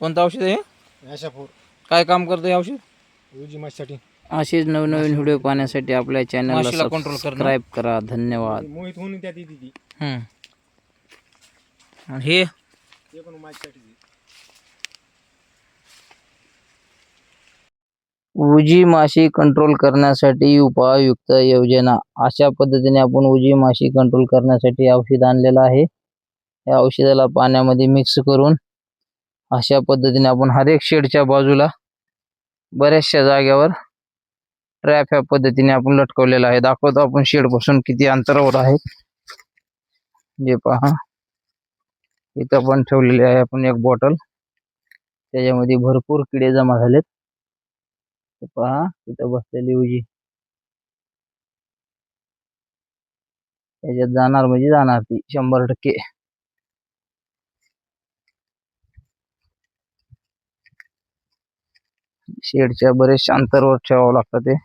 कोणतं औषध आहे? आशापूर काय काम करतं हे औषध? उजी माशीसाठी. असेच नवनवीन व्हिडिओ पाहण्यासाठी आपल्या चॅनलला माशीला control करणं. सबस्क्राईब करा धन्यवाद. मोहित होऊन त्यात येते ती. हम्म. आणि हे? ते पण माझ्यासाठी उजी माशी कंट्रोल करण्यासाठी उपायुक्त योजना. अशा पद्धतीने आपण उजी माशी कंट्रोल करण्यासाठी औषध आणलेलं आहे. या औषधाला पाण्यामध्ये मिक्स करून अशा पद्धतीने आपण हर एक शेडच्या बाजूला बऱ्याचशा जागेवर ट्रॅप ह्या पद्धतीने आपण लटकवलेला आहे. दाखवतो आपण शेडपासून किती अंतरावर आहे. जे पहा. इथं पण ठेवलेले आहे आपण एक बॉटल त्याच्यामध्ये भरपूर किडे जमा झालेत. ते पहा तिथं बसलेली उजी. त्याच्यात जाणार म्हणजे जाणार ती शंभर टक्के. शेडच्या बरेचशा अंतरवर ठेवावं लागतं ते.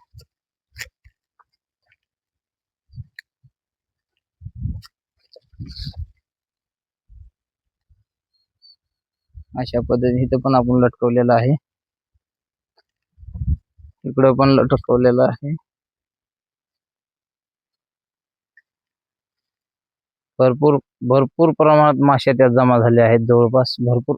अशा पद्धतीने इथं पण आपण लटकवलेलं आहे. इकडं पण लटकवलेलं आहे. भरपूर भरपूर प्रमाणात मासे त्यात जमा झाले आहेत जवळपास. भरपूर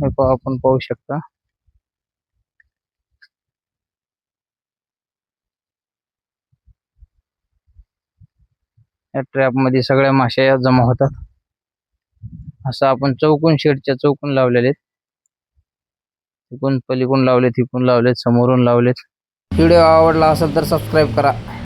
हे आपण पाहू शकता. या ट्रॅपमध्ये सगळ्या माश्या या जमा होतात. असं आपण चौकून शेडच्या चौकून लावलेले तिकून पलीकडून लावलेत इकून लावलेत समोरून लावलेत. व्हिडिओ आवडला असेल तर सबस्क्राईब करा.